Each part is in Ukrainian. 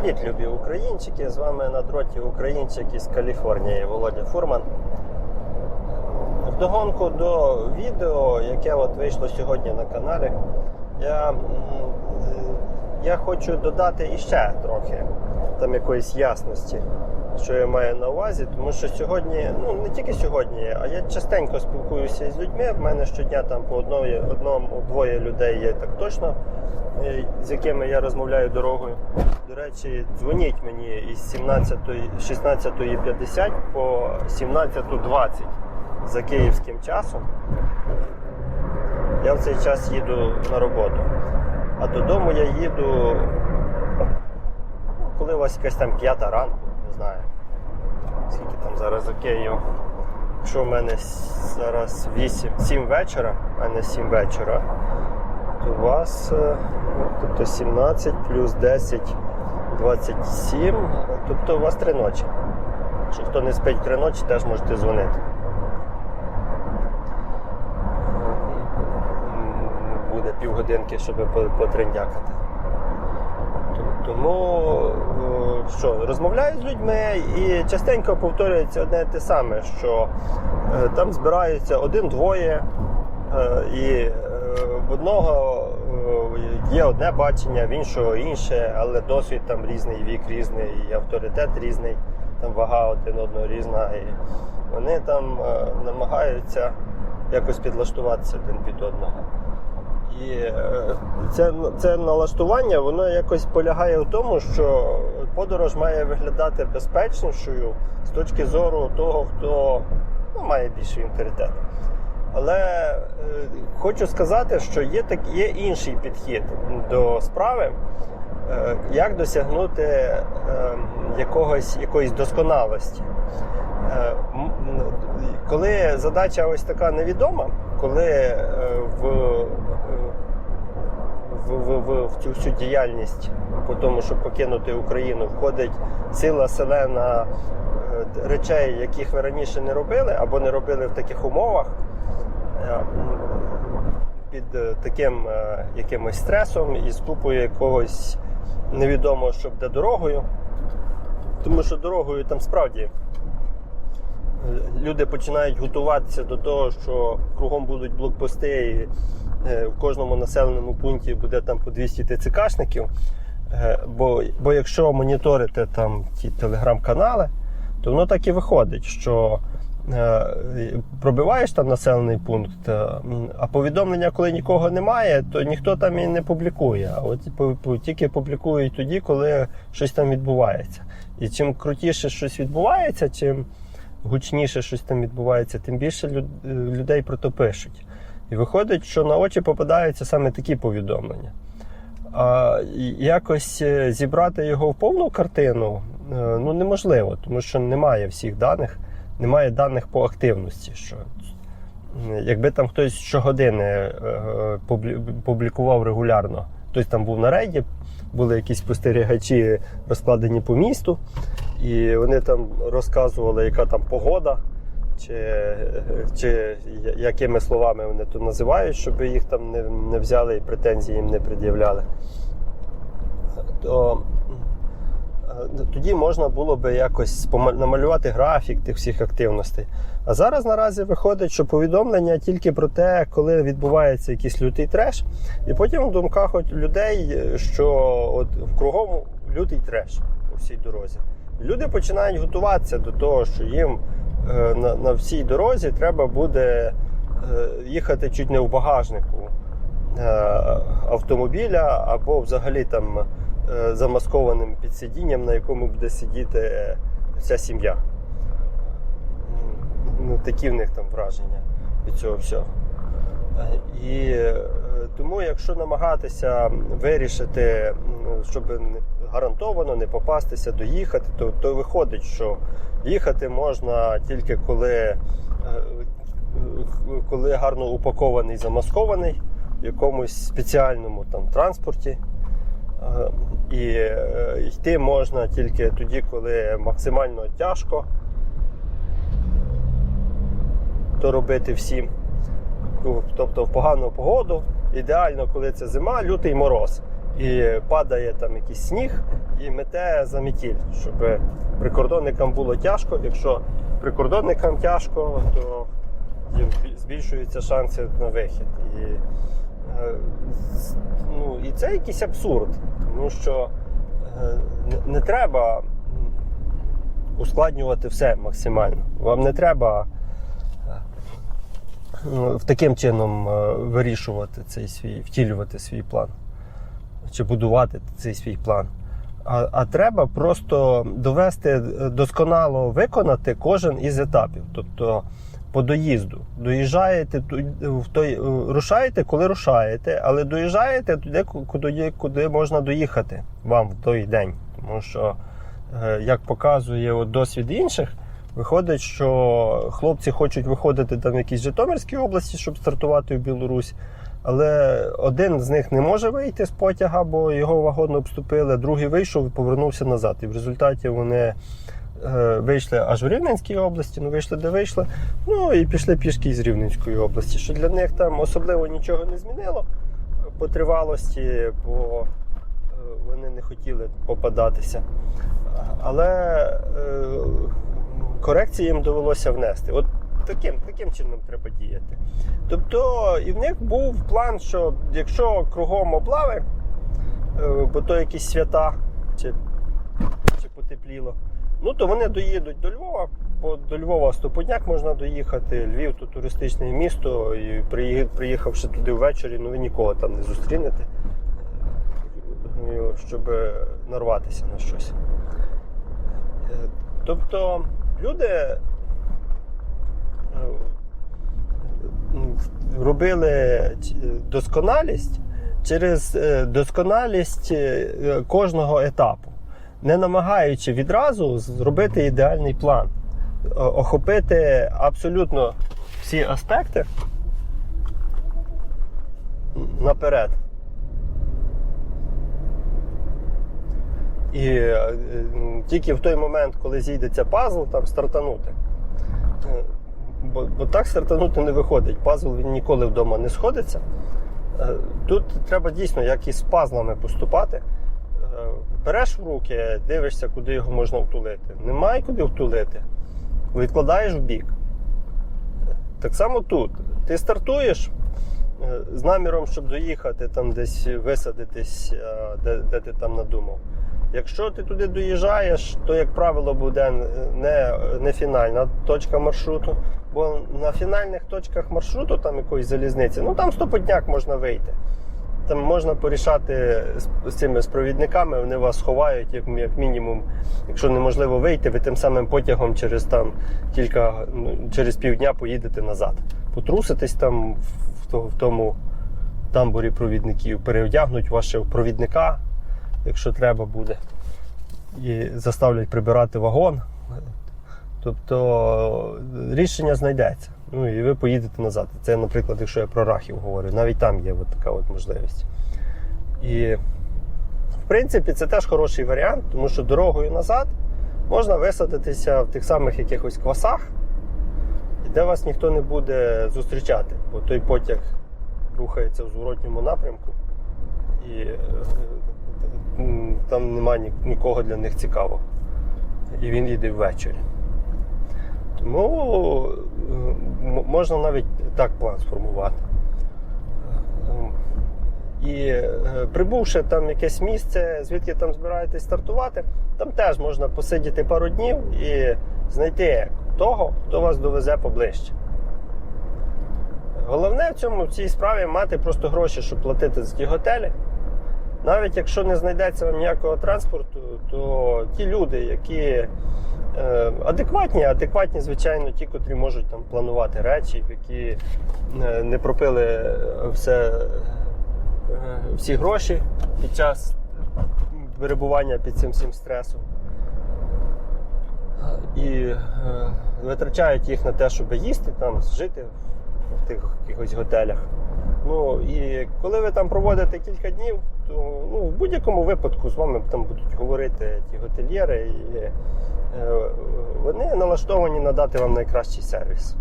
Привіт, любі українчики! З вами на дроті українчик із Каліфорнії Володя Фурман. Вдогонку до відео, яке от вийшло сьогодні на каналі, я, я хочу додати іще трохи там якоїсь ясності, що я маю на увазі, тому що сьогодні, ну не тільки сьогодні, а я частенько спілкуюся із людьми. В мене щодня там по одної, одному, двоє людей є так точно, з якими я розмовляю дорогою. До речі, дзвоніть мені із 16.50 по 17.20 за київським часом. Я в цей час їду на роботу. А додому я їду, ну, коли у вас якась там п'ята ранку, не знаю. Скільки там зараз за Києвом. Якщо в мене зараз 8, 7 вечора, а не 7 вечора, у вас е, тобто 17 плюс 10 27, тобто у вас три ночі. Якщо хто не спить три ночі, теж можете дзвонити. Буде півгодинки, щоб по- потриндякати. Тому е, що, розмовляю з людьми і частенько повторюється одне те саме, що е, там збираються один-двоє, і в одного є одне бачення, в іншого інше, але досвід там різний, вік різний, і авторитет різний, там вага один одного різна. І вони там е, намагаються якось підлаштуватися один під одного. І е, це, це налаштування, воно якось полягає в тому, що подорож має виглядати безпечнішою з точки зору того, хто ну, має більший інтеритет. Але е, хочу сказати, що є, так, є інший підхід до справи, е, як досягнути е, якогось, якоїсь досконалості. Коли задача ось така невідома, коли в, в, в, в, в цю всю діяльність по тому, щоб покинути Україну, входить сила селена речей, яких ви раніше не робили, або не робили в таких умовах. Е, Під е, таким е, якимось стресом і з купою якогось невідомого, що буде дорогою. Тому що дорогою там справді люди починають готуватися до того, що кругом будуть блокпости, і в кожному населеному пункті буде там по 200 ТЦКшників. Бо, бо якщо моніторити там ті телеграм-канали, то воно так і виходить, що пробиваєш там населений пункт, е, а повідомлення, коли нікого немає, то ніхто там і не публікує. А от тільки публікують тоді, коли щось там відбувається. І чим крутіше щось відбувається, чим гучніше щось там відбувається, тим більше люд- людей про то пишуть. І виходить, що на очі попадаються саме такі повідомлення. А якось е, зібрати його в повну картину е, ну, неможливо, тому що немає всіх даних, немає даних по активності. Що, якби там хтось щогодини е, публікував регулярно, хтось там був на рейді, були якісь спостерігачі розкладені по місту, і вони там розказували, яка там погода, чи, чи якими словами вони то називають, щоб їх там не, не взяли і претензії їм не пред'являли. То тоді можна було би якось намалювати графік тих всіх активностей. А зараз наразі виходить, що повідомлення тільки про те, коли відбувається якийсь лютий треш, і потім в думках от людей, що от кругом лютий треш по всій дорозі. Люди починають готуватися до того, що їм е, на, на всій дорозі треба буде е, їхати чуть не в багажнику е, автомобіля або взагалі там е, замаскованим під сидінням, на якому буде сидіти е, вся сім'я. Ну, такі в них там враження від цього всього. Е, І е, тому, якщо намагатися вирішити, щоб гарантовано не попастися, доїхати, то, то виходить, що їхати можна тільки коли, е, коли гарно упакований, замаскований в якомусь спеціальному там транспорті. Е, І е, йти можна тільки тоді, коли максимально тяжко то робити всім. Тобто в погану погоду, ідеально, коли це зима, лютий мороз. і падає там якийсь сніг і мете замітіль, щоб прикордонникам було тяжко. Якщо прикордонникам тяжко, то збільшуються шанси на вихід. І, ну, і це якийсь абсурд, тому що е, не- треба ускладнювати все максимально. Вам не треба е, в таким чином е, вирішувати цей свій, втілювати свій план чи будувати цей свій план. А, а треба просто довести е, досконало виконати кожен із етапів. Тобто по доїзду. Доїжджаєте в той, е, рушаєте, коли рушаєте, але доїжджаєте туди, куди, куди можна доїхати вам в той день. Тому що, е, як показує досвід інших, виходить, що хлопці хочуть виходити там в якійсь Житомирській області, щоб стартувати в Білорусь. Але один з них не може вийти з потяга, бо його вагон обступили, другий вийшов і повернувся назад. І в результаті вони вийшли аж в Рівненській області, ну вийшли де вийшли, ну і пішли пішки із Рівненської області. Що для них там особливо нічого не змінило по тривалості, бо е, вони не хотіли попадатися. Але е, корекції їм довелося внести. От таким, таким чином треба діяти. Тобто, і в них був план, що якщо кругом облави, е, бо то якісь свята чи, чи потепліло, ну то вони доїдуть до Львова, бо до Львова стоподняк можна доїхати. Львів то туристичне місто, і приїхавши туди ввечері, ну ви нікого там не зустрінете, е, щоб нарватися на щось. Е, Тобто люди е, робили досконалість через е, досконалість е, кожного етапу, не намагаючи відразу зробити ідеальний план, охопити абсолютно всі аспекти наперед. І е, тільки в той момент, коли зійдеться пазл, там стартанути. Е, Бо, бо так стартанути не виходить. Пазл він ніколи вдома не сходиться. Е, Тут треба дійсно як із пазлами поступати. Е, Береш в руки, дивишся, куди його можна втулити. Немає куди втулити. Відкладаєш в бік. Так само тут. Ти стартуєш е, з наміром, щоб доїхати, там десь висадитись, е, де, де ти там надумав. Якщо ти туди доїжджаєш, то, як правило, буде не, не фінальна точка маршруту. Бо на фінальних точках маршруту, там якоїсь залізниці, ну там стоподняк можна вийти. Там можна порішати з, цими з провідниками, вони вас ховають, як, як мінімум. Якщо неможливо вийти, ви тим самим потягом через там кілька, ну, через півдня поїдете назад. Потруситесь там в, в тому тамбурі провідників, переодягнуть вашого провідника, якщо треба буде, і заставлять прибирати вагон. Тобто рішення знайдеться. Ну і ви поїдете назад. Це, наприклад, якщо я про рахів говорю, навіть там є от така от можливість. І в принципі це теж хороший варіант, тому що дорогою назад можна висадитися в тих самих якихось квасах, де вас ніхто не буде зустрічати, бо той потяг рухається в зворотньому напрямку, і е, там немає нікого для них цікавого. І він їде ввечері. Тому е, можна навіть так план сформувати. І е, прибувши там якесь місце, звідки там збираєтесь стартувати, там теж можна посидіти пару днів і знайти того, хто вас довезе поближче. Головне в цьому в цій справі мати просто гроші, щоб платити за ті готелі. Навіть якщо не знайдеться вам ніякого транспорту, то ті люди, які адекватні, адекватні, звичайно, ті, котрі можуть там планувати речі, які е, не пропили все, е, всі гроші під час перебування під цим всім стресом. І е, витрачають їх на те, щоб їсти, там, жити в тих якихось готелях. Ну і коли ви там проводите кілька днів, то ну, в будь-якому випадку з вами там будуть говорити ті готельєри, і е, вони налаштовані надати вам найкращий сервіс.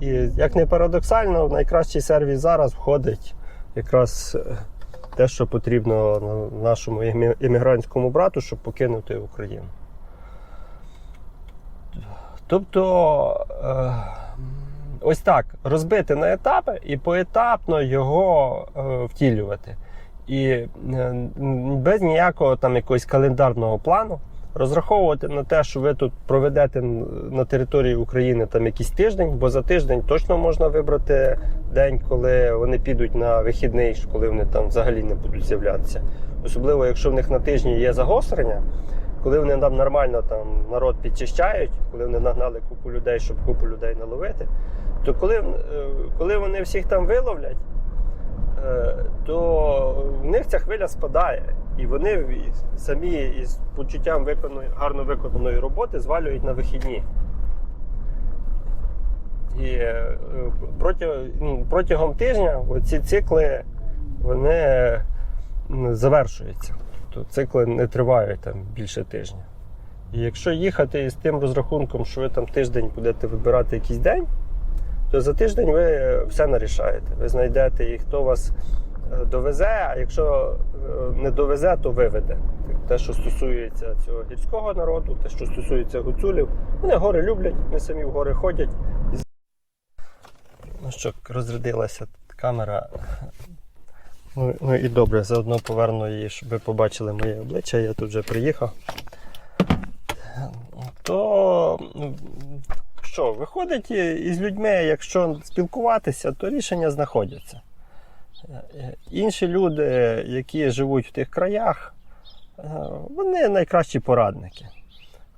І як не парадоксально, найкращий сервіс зараз входить якраз е, те, що потрібно нашому емігрантському брату, щоб покинути Україну. Тобто, е, ось так, розбити на етапи і поетапно його е, втілювати. І е, без ніякого там якогось календарного плану розраховувати на те, що ви тут проведете на території України там якийсь тиждень, бо за тиждень точно можна вибрати день, коли вони підуть на вихідний, коли вони там взагалі не будуть з'являтися. Особливо, якщо в них на тижні є загострення, коли вони там нормально там народ підчищають, коли вони нагнали купу людей, щоб купу людей наловити, то коли, е, коли вони всіх там виловлять, е, то в них ця хвиля спадає. І вони самі із почуттям виконаної, гарно виконаної роботи звалюють на вихідні. І е, проти, ну, протягом тижня ці цикли вони завершуються. Тобто цикли не тривають там більше тижня. І якщо їхати із тим розрахунком, що ви там тиждень будете вибирати якийсь день, то за тиждень ви все нарішаєте. Ви знайдете і хто вас е, довезе, а якщо е, не довезе, то виведе. Те, що стосується цього гірського народу, те, що стосується гуцулів, вони гори люблять, вони самі в гори ходять. Ну що, розрядилася камера. Ну, ну і добре, заодно поверну її, щоб ви побачили моє обличчя. Я тут вже приїхав. То що, виходить із людьми, якщо спілкуватися, то рішення знаходяться. Е, Інші люди, які живуть в тих краях, е, вони найкращі порадники.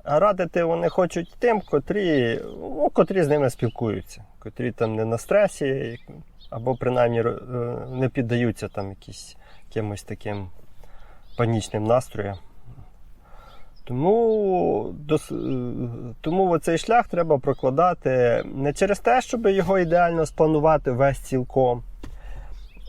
А радити вони хочуть тим, котрі, ну, котрі з ними спілкуються, котрі там не на стресі, або принаймні е, не піддаються там якісь, якимось таким панічним настроям. Тому, дос, е, тому оцей шлях треба прокладати не через те, щоб його ідеально спланувати весь цілком,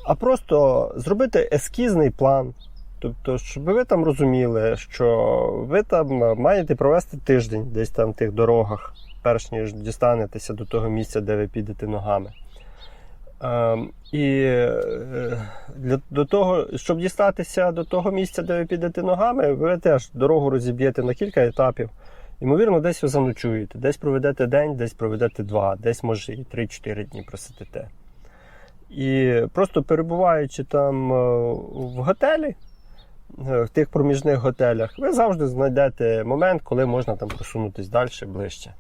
а просто зробити ескізний план. Тобто, щоб ви там розуміли, що ви там маєте провести тиждень десь там в тих дорогах, перш ніж дістанетеся до того місця, де ви підете ногами. Ем, І е, для, до того, щоб дістатися до того місця, де ви підете ногами, ви теж дорогу розіб'єте на кілька етапів. Ймовірно, десь ви заночуєте, десь проведете день, десь проведете два, десь може і 3-4 дні просидите. І просто перебуваючи там е, в готелі, е, в тих проміжних готелях, ви завжди знайдете момент, коли можна там просунутися далі, ближче.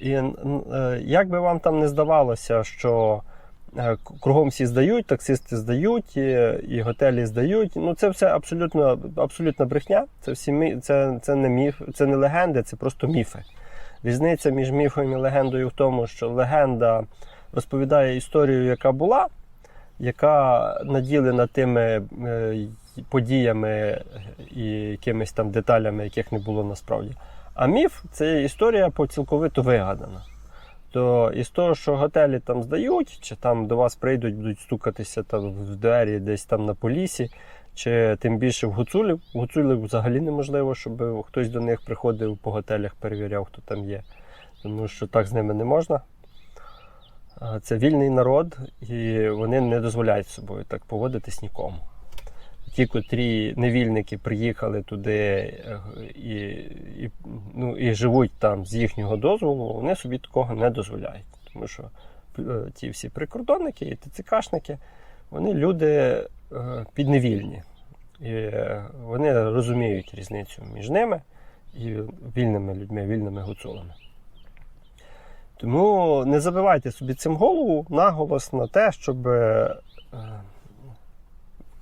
І як би вам там не здавалося, що кругом всі здають, таксисти здають, і, і готелі здають. Ну це все абсолютно, абсолютна брехня. Це всі мі- це, це не міф, це не легенди, це просто міфи. Різниця між міфом і легендою в тому, що легенда розповідає історію, яка була, яка наділена тими е, подіями і якимись там деталями, яких не було насправді. А міф це історія по цілковито вигадана. То із того, що готелі там здають, чи там до вас прийдуть, будуть стукатися там в двері десь там на полісі, чи тим більше в гуцулів. В гуцулів взагалі неможливо, щоб хтось до них приходив по готелях, перевіряв, хто там є. Тому що так з ними не можна. Це вільний народ, і вони не дозволяють собою так поводитись нікому. Ті, котрі невільники приїхали туди е, і, і, ну, і живуть там з їхнього дозволу, вони собі такого не дозволяють. Тому що е, ті всі прикордонники і ТЦКшники, вони люди е, підневільні. І вони розуміють різницю між ними і вільними людьми, вільними гуцулами. Тому не забивайте собі цим голову наголос на те, щоб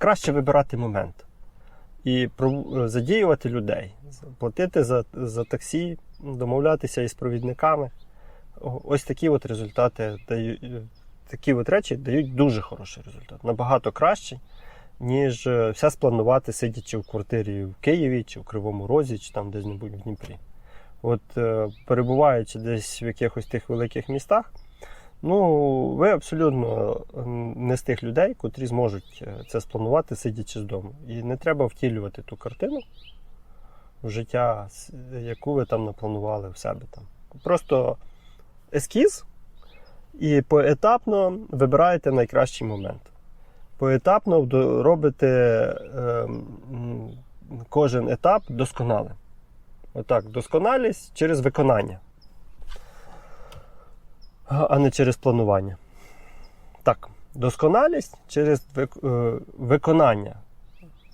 краще вибирати момент і задіювати людей, платити за, за таксі, домовлятися із провідниками. Ось такі от результати дають. Такі от речі дають дуже хороший результат, набагато кращий, ніж е, все спланувати, сидячи в квартирі в Києві, чи в Кривому Розі, чи там десь-небудь в Дніпрі. От е, перебуваючи десь в якихось тих великих містах, ну, ви абсолютно не з тих людей, котрі зможуть е, це спланувати, сидячи з дому. І не треба втілювати ту картину в життя, яку ви там напланували в себе там. Просто ескіз і поетапно вибираєте найкращий момент. поетапно робите ем, кожен етап досконалим. Отак, досконалість через виконання, а не через планування. Так, досконалість через е, виконання,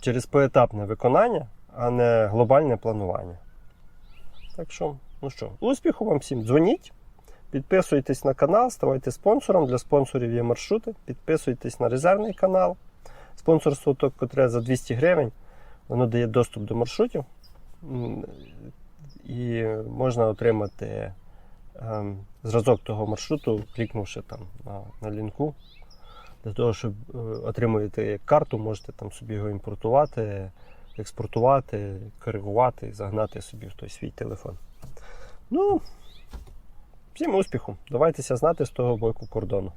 через поетапне виконання, а не глобальне планування. Так що, ну що, успіху вам всім. Дзвоніть, підписуйтесь на канал, ставайте спонсором. Для спонсорів є маршрути. Підписуйтесь на резервний канал. Спонсорство, то, котре за 200 гривень, воно дає доступ до маршрутів. І можна отримати зразок того маршруту, клікнувши там на, на лінку. Для того, щоб е, отримуєте карту, можете там собі його імпортувати, експортувати, коригувати, загнати собі в той свій телефон. Ну, всім успіху! Давайтеся знати з того боку кордону.